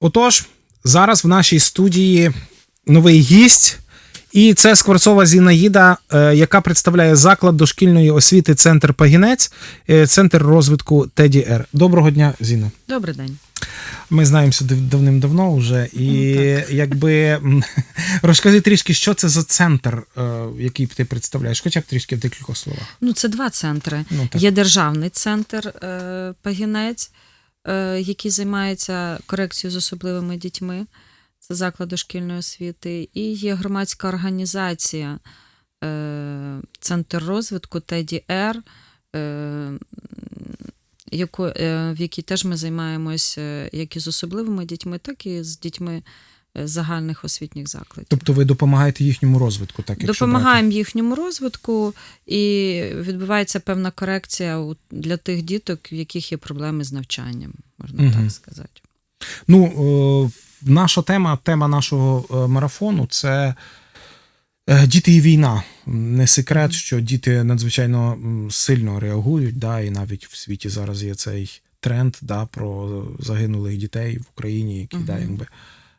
Отож, зараз в нашій студії новий гість, і це Скворцова Зінаїда, е, яка представляє заклад дошкільної освіти Центр Пагінець, е, центр розвитку ТДР. Доброго дня, Зіна. Добрий день. Ми знаємося дав- давним-давно вже. І якби розкажи трішки, що це за центр, е, який ти представляєш, хоча б трішки в декількох словах. Ну, це два центри. Ну. Є державний центр Пагінець, е, займаються корекцією з особливими дітьми. Це заклади шкільної освіти. І є громадська організація е, Центр розвитку ТЕДІ-Р, е, в якій теж ми займаємося як і з особливими дітьми, так і з дітьми загальних освітніх закладів. Тобто ви допомагаєте їхньому розвитку, так якщо Допомагаємо їхньому розвитку, і відбувається певна корекція для тих діток, в яких є проблеми з навчанням, можна Мгм. так сказати. Ну, е, наша тема, тема нашого е, марафону це е, діти і війна. Не секрет, що діти надзвичайно сильно реагують, да, і навіть в світі зараз є цей тренд да, про загинулих дітей в Україні, які да, Мгм. якби.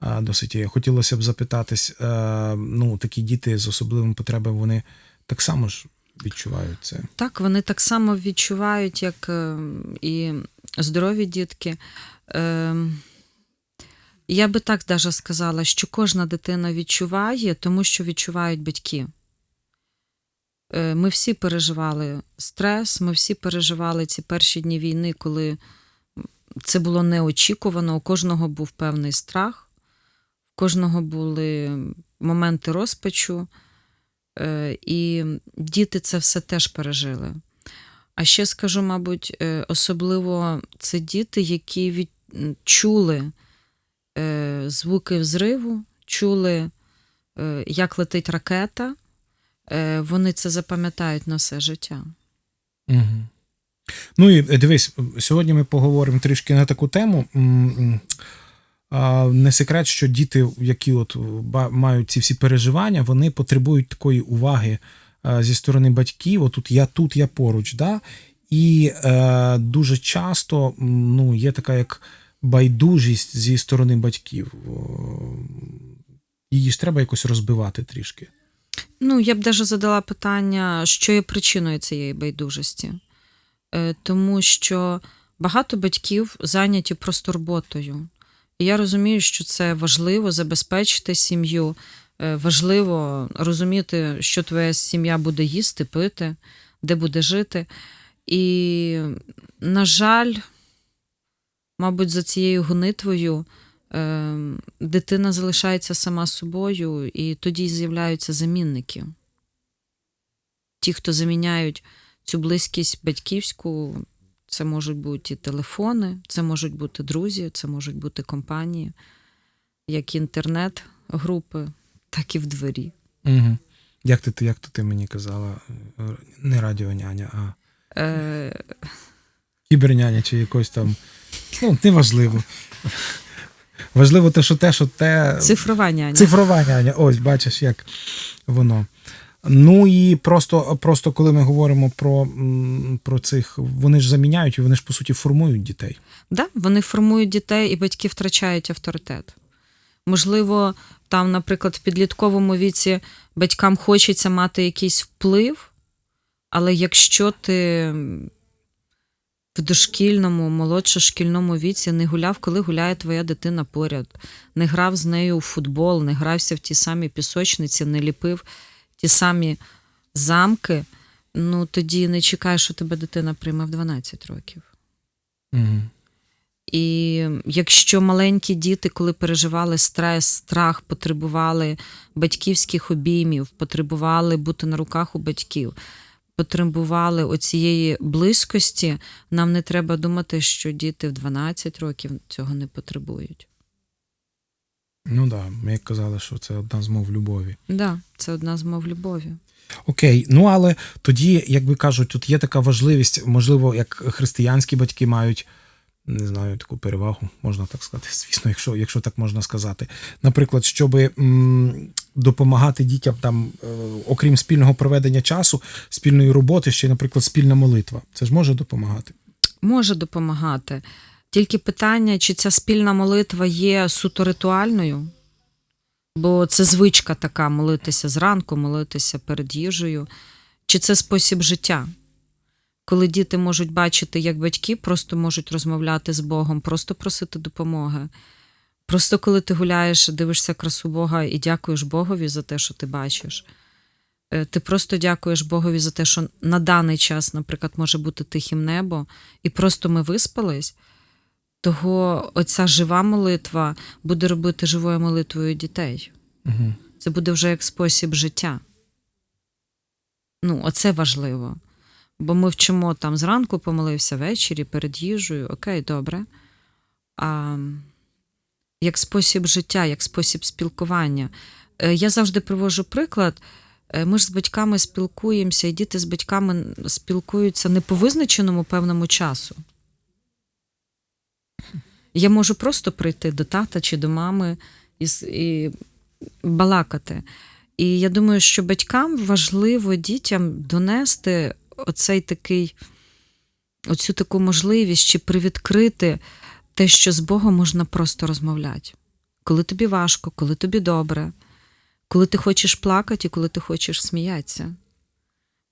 Досить хотілося б запитатись, е, ну такі діти з особливими потребами, вони так само ж відчувають це. Так, вони так само відчувають, як е, і здорові дітки. Е, Я би так даже сказала, що кожна дитина відчуває, тому що відчувають батьки. Е, Ми всі переживали стрес, ми всі переживали ці перші дні війни, коли це було неочікувано, у кожного був певний страх, кожного були моменти розпачу, е, і діти це все теж пережили. А ще скажу, мабуть, е, особливо це діти, які від... м, чули е, звуки взриву, чули, як летить ракета. Вони це запам'ятають на все життя. Угу. Ну і дивись, сьогодні ми поговоримо трішки на таку тему. Не секрет, що діти, які от мають ці всі переживання, вони потребують такої уваги е, зі сторони батьків. Отут я тут, я поруч. Да? І е, дуже часто ну, є така як байдужість зі сторони батьків. Її ж треба якось розбивати трішки. Ну, я б даже задала питання, що є причиною цієї байдужості. Е, Тому що багато батьків зайняті просто роботою. Я розумію, що це важливо забезпечити сім'ю, е, важливо розуміти, що твоя сім'я буде їсти, пити, де буде жити. І, на жаль, мабуть, за цією гонитвою е, дитина залишається сама собою, і тоді з'являються замінники. Ті, хто заміняють цю близькість батьківську, це можуть бути і телефони, це можуть бути друзі, це можуть бути компанії, як інтернет-групи, так і в дворі. Угу. Як ти, як то ти мені казала? Не радіоняня, а Е, кіберняня чи якось там. Ну, неважливо. Важливо те, що те, що те. цифрова няня. Цифрова няня. Ось, бачиш, як воно. Ну і просто, просто коли ми говоримо про, про цих, вони ж заміняють і вони ж по суті формують дітей. Да, вони формують дітей, і батьки втрачають авторитет. Можливо, там, наприклад, в підлітковому віці батькам хочеться мати якийсь вплив, але якщо ти в дошкільному, молодшошкільному віці не гуляв, коли гуляє твоя дитина поряд, не грав з нею у футбол, не грався в ті самі пісочниці, не ліпив ті самі замки, ну тоді не чекай, що тебе дитина прийме в 12 років. Угу. І якщо маленькі діти, коли переживали стрес, страх, потребували батьківських обіймів, потребували бути на руках у батьків, потребували оцієї близькості, нам не треба думати, що діти в 12 років цього не потребують. Ну так, да, ми як казали, що це одна з мов любові. Да, це одна з мов любові. Окей, ну але тоді, як би кажуть, тут є така важливість, можливо, як християнські батьки мають. Не знаю, таку перевагу, можна так сказати, звісно, якщо, якщо так можна сказати. Наприклад, щоб м, допомагати дітям там, е, окрім спільного проведення часу, спільної роботи, ще, наприклад, спільна молитва. Це ж може допомагати. Може допомагати. Тільки питання, чи ця спільна молитва є суто ритуальною, бо це звичка така молитися зранку, молитися перед їжею, чи це спосіб життя. Коли діти можуть бачити, як батьки просто можуть розмовляти з Богом, просто просити допомоги. Просто коли ти гуляєш, дивишся красу Бога і дякуєш Богові за те, що ти бачиш. Е, Ти просто дякуєш Богові за те, що на даний час, наприклад, може бути тихим небо, і просто ми виспались, того оця жива молитва буде робити живою молитвою дітей. Угу. Це буде вже як спосіб життя. Ну, оце важливо. Бо ми вчимо там зранку помолився ввечері перед їжею, окей, добре. А як спосіб життя, як спосіб спілкування. Е, Я завжди привожу приклад. Е, Ми ж з батьками спілкуємося, і діти з батьками спілкуються не по визначеному певному часу. Я можу просто прийти до тата чи до мами і, і балакати. І я думаю, що батькам важливо дітям донести оцей такий, оцю таку можливість чи привідкрити те, що з Богом можна просто розмовляти. Коли тобі важко, коли тобі добре, коли ти хочеш плакати і коли ти хочеш сміятися.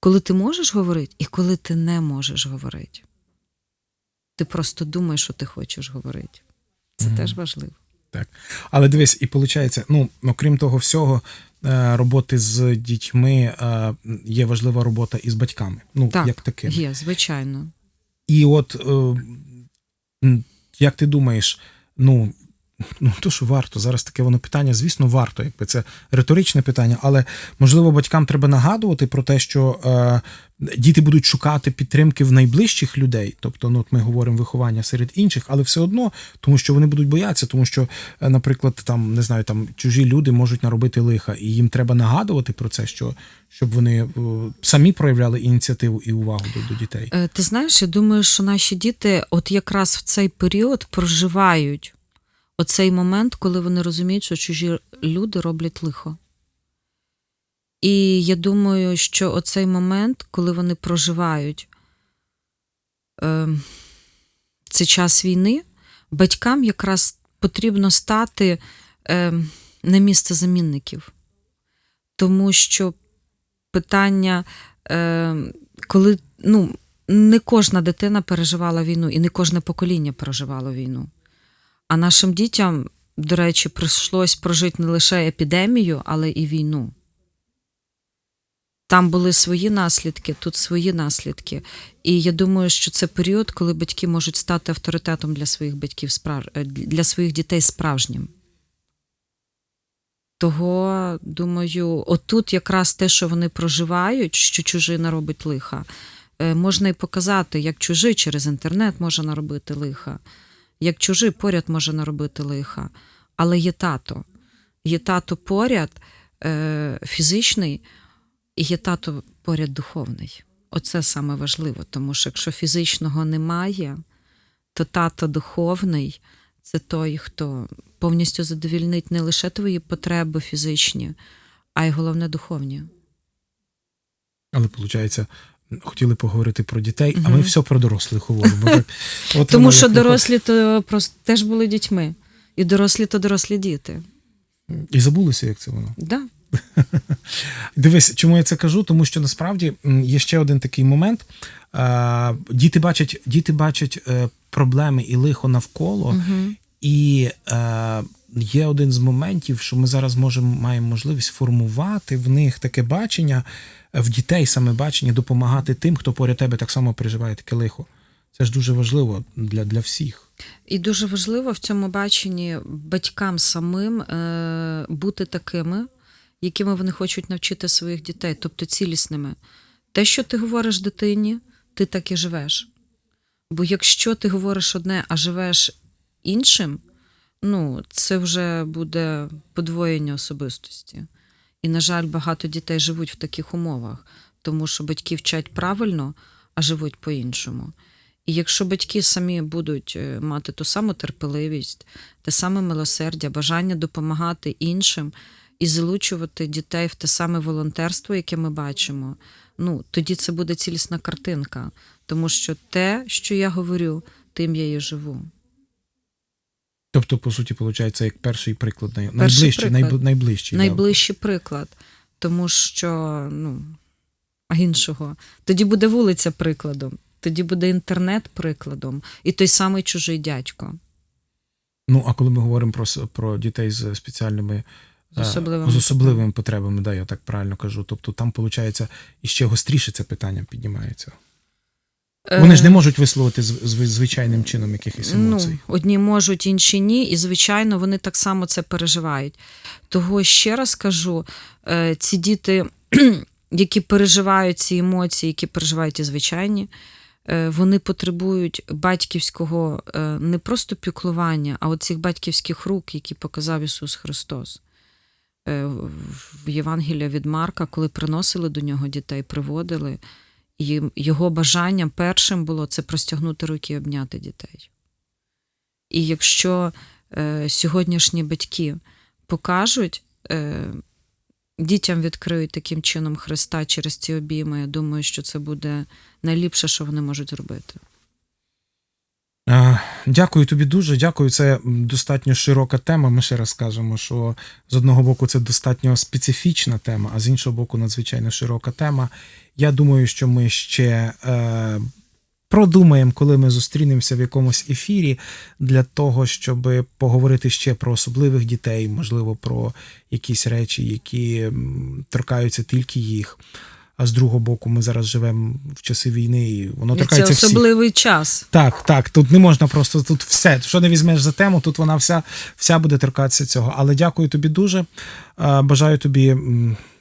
Коли ти можеш говорити і коли ти не можеш говорити. Ти просто думаєш, що ти хочеш говорити. Це Мгм. теж важливо. Так. Але дивись, і виходить, ну, окрім того всього, е, роботи з дітьми е, є важлива робота і з батьками. Ну, Так, як таке. Є, звичайно. І от е, як ти думаєш, ну. Ну, то що варто зараз таке воно питання, звісно, варто, якби це риторичне питання, але можливо батькам треба нагадувати про те, що е, діти будуть шукати підтримки в найближчих людей. Тобто, ну от ми говоримо виховання серед інших, але все одно, тому що вони будуть боятися, тому що, е, наприклад, там не знаю, там чужі люди можуть наробити лиха, і їм треба нагадувати про це, що щоб вони е, самі проявляли ініціативу і увагу до, до дітей. Е, Ти знаєш, я думаю, що наші діти от якраз в цей період проживають оцей момент, коли вони розуміють, що чужі люди роблять лихо. І я думаю, що оцей момент, коли вони проживають е, цей час війни, батькам якраз потрібно стати е, на місце замінників. Тому що питання, е, коли ну, не кожна дитина переживала війну, і не кожне покоління переживало війну. А нашим дітям, до речі, прийшлось прожити не лише епідемію, але і війну. Там були свої наслідки, тут свої наслідки. І я думаю, що це період, коли батьки можуть стати авторитетом для своїх батьків е, для своїх дітей справжнім. Того, думаю, отут якраз те, що вони проживають, що чужина робить лиха, е, можна і показати, як чужий через інтернет може наробити лиха, як чужий поряд може наробити лиха. Але є тато. Є тато поряд е, фізичний, і є тато поряд духовний. Оце саме важливо, тому що якщо фізичного немає, то тато духовний це той, хто повністю задовільнить не лише твої потреби фізичні, а й головне духовні. Але виходить, хотіли поговорити про дітей, а ми все про дорослих говоримо. Тому що дорослі то просто теж були дітьми, і дорослі то дорослі діти. і забулися, як це воно. Да. Дивись, чому я це кажу? Тому що насправді є ще один такий момент. Діти бачать, діти бачать е, проблеми і лихо навколо, Угу. і е, є один з моментів, що ми зараз можемо маємо можливість формувати в них таке бачення, е, в дітей саме бачення, допомагати тим, хто поряд тебе так само переживає таке лихо. Це ж дуже важливо для, для всіх. І дуже важливо в цьому баченні батькам самим е, бути такими, якими вони хочуть навчити своїх дітей, тобто цілісними. Те, що ти говориш дитині, ти так і живеш. Бо якщо ти говориш одне, а живеш іншим, ну, це вже буде подвоєння особистості. І, на жаль, багато дітей живуть в таких умовах, тому що батьки вчать правильно, а живуть по-іншому. І якщо батьки самі будуть е, мати ту саму терпеливість, те саме милосердя, бажання допомагати іншим і залучувати дітей в те саме волонтерство, яке ми бачимо, ну тоді це буде цілісна картинка. Тому що те, що я говорю, тим я і живу. Тобто, по суті, виходить, як перший приклад, най- найближчий, приклад. найб- найближчий. да. Найближчий приклад. Тому що, ну, а іншого. Тоді буде вулиця прикладом, тоді буде інтернет прикладом, і той самий чужий дядько. Ну, а коли ми говоримо про, про дітей з спеціальними З е, особливими з особливими потребами, да, я так правильно кажу. Тобто там, виходить, іще гостріше це питання піднімається. Вони ж не Е, можуть висловити зв- зв- звичайним чином якихось емоцій. Ну, одні можуть, інші ні, і звичайно, вони так само це переживають. Того ще раз кажу: е, ці діти, які переживають ці емоції, які переживають і звичайні, е, вони потребують батьківського не просто піклування, а от цих батьківських рук, які показав Ісус Христос. В Євангелія від Марка, коли приносили до нього дітей, приводили, і його бажанням першим було це простягнути руки і обняти дітей. І якщо е, сьогоднішні батьки покажуть, е, дітям відкриють таким чином Христа через ці обійми, я думаю, що це буде найліпше, що вони можуть зробити. А, Дякую тобі дуже. Дякую. Це достатньо широка тема. Ми ще раз кажемо, що з одного боку це достатньо специфічна тема, а з іншого боку, надзвичайно широка тема. Я думаю, що ми ще е, продумаємо, коли ми зустрінемося в якомусь ефірі, для того, щоб поговорити ще про особливих дітей, можливо, про якісь речі, які торкаються тільки їх. А з другого боку, ми зараз живемо в часи війни, і воно торкається. це торкається всіх. особливий час. Так, так, тут не можна просто тут все. Що не візьмеш за тему, тут вона вся, вся буде торкатися цього. Але дякую тобі дуже. Бажаю тобі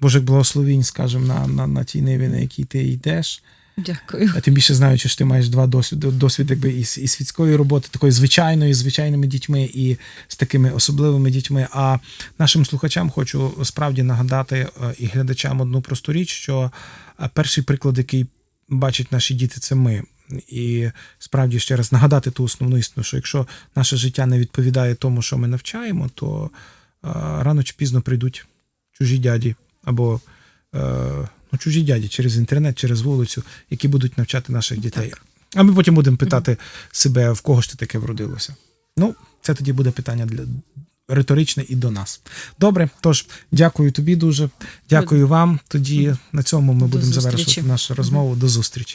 Божих благословінь, скажімо, на, на, на тій ниві, на якій ти йдеш. Дякую. А тим більше знаючи, що ти маєш два досвіди, досвід якби і, і світської роботи, такої звичайної, звичайними дітьми і з такими особливими дітьми. А нашим слухачам хочу справді нагадати е, і глядачам одну просту річ, що е, перший приклад, який бачать наші діти, це ми. І справді ще раз нагадати ту основну істину, що якщо наше життя не відповідає тому, що ми навчаємо, то е, рано чи пізно прийдуть чужі дяді або ну, чужі дяді через інтернет, через вулицю, які будуть навчати наших дітей. А ми потім будемо питати себе, в кого ж ти таке вродилося. Ну, це тоді буде питання для риторичне і до нас. Добре, тож дякую тобі дуже. Дякую вам. Тоді на цьому ми До будемо зустрічі. завершувати нашу розмову. До зустрічі.